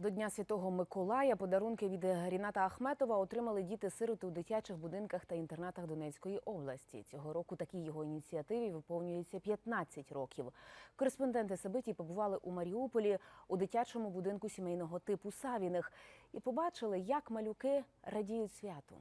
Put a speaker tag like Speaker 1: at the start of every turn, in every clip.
Speaker 1: До Дня Святого Миколая подарунки від Ріната Ахметова отримали діти-сироти у дитячих будинках та інтернатах Донецької області. Цього року такій його ініціативі виповнюється 15 років. Кореспонденти Сабиті побували у Маріуполі у дитячому будинку сімейного типу Савіних і побачили, як малюки радіють святу.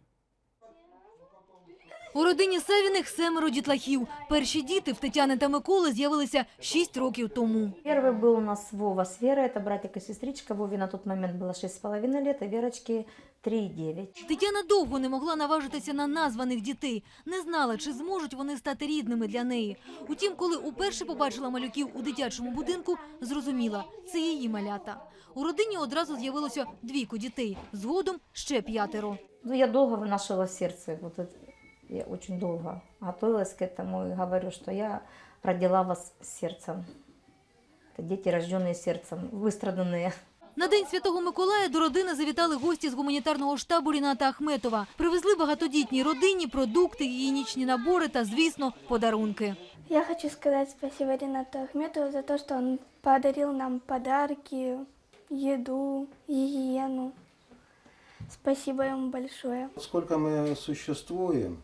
Speaker 2: У родині Савіних семеро дітлахів. Перші діти в Тетяни та Миколи з'явилися шість років тому.
Speaker 3: Первый был у нас Вова с Верой, это братик и сестричка. Вове на тот момент было 6,5 лет, а Верочке 3,9.
Speaker 2: Тетяна довго не могла наважитися на названих дітей. Не знала, чи зможуть вони стати рідними для неї. Утім, коли уперше побачила малюків у дитячому будинку, зрозуміла – це її малята. У родині одразу з'явилося двійко дітей. Згодом ще п'ятеро.
Speaker 3: Ну, я долго вынашивала сердце, вот это, я очень долго готовилась к этому и говорю, что я родила вас сердцем. Это дети, рожденные сердцем, выстраданные.
Speaker 2: На День Святого Миколая до родини завітали гості з гуманітарного штабу Ріната Ахметова. Привезли багатодітній родині продукти, гігієнічні набори та, звісно, подарунки.
Speaker 4: Я хочу сказать спасибо Ренату Ахметову за то, что он подарил нам подарки, еду, гигиену. Спасибо ему большое.
Speaker 5: Сколько мы существуем,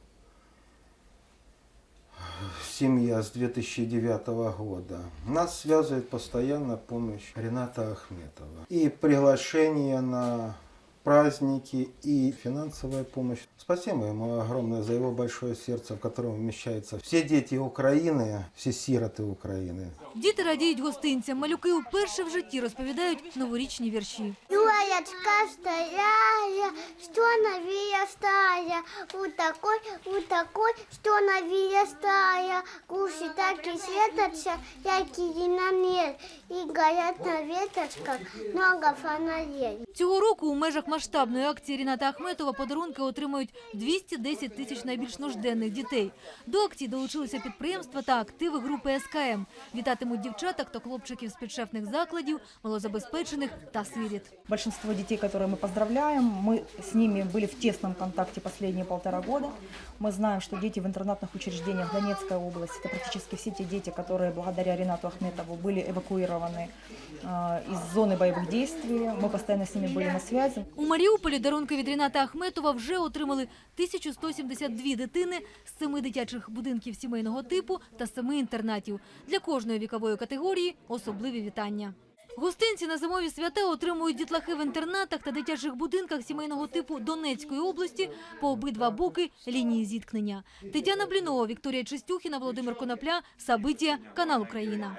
Speaker 5: семья с 2009 года, нас связывает постоянно помощь Рената Ахметова. И приглашение на праздники, и финансовая помощь. Спасибо ему огромное за его большое сердце, в котором вмещаются все дети Украины, все сироты Украины.
Speaker 2: Діти радіють гостинцям. Малюки вперше в житті розповідають новорічні вірші.
Speaker 6: Юлечка стояла, что на стая, у такой, у такой, что на стая, кушай так и светочка, як и на мель, и горят на веточках много фонарей.
Speaker 2: Цього року у межах масштабної акції Ріната Ахметова подарунки отримують 210 тисяч найбільш нужденних дітей. До акції долучилися підприємства та активи групи СКМ. Вітатимуть дівчаток та хлопчиків з підшефних закладів, малозабезпечених та сиріт.
Speaker 7: Большинство детей, которые мы поздравляем, мы с ними были в тесном контакте последние полтора года. Мы знаем, что дети в интернатных учреждениях Донецкой области, это практически все те дети, которые благодаря Ренату Ахметову были эвакуированы э, из зоны боевых действий. Мы постоянно с ними были на связи.
Speaker 2: У Маріуполі дарунки від Ріната Ахметова вже отримали 1172 дитини з семи дитячих будинків сімейного типу та семи інтернатів. Для кожної вікової категорії особливі вітання. Гостинці на зимові свята отримують дітлахи в інтернатах та дитячих будинках сімейного типу Донецької області по обидва боки лінії зіткнення. Тетяна Блінова, Вікторія Чистюхіна, Володимир Конопля, Сабитія, канал Україна.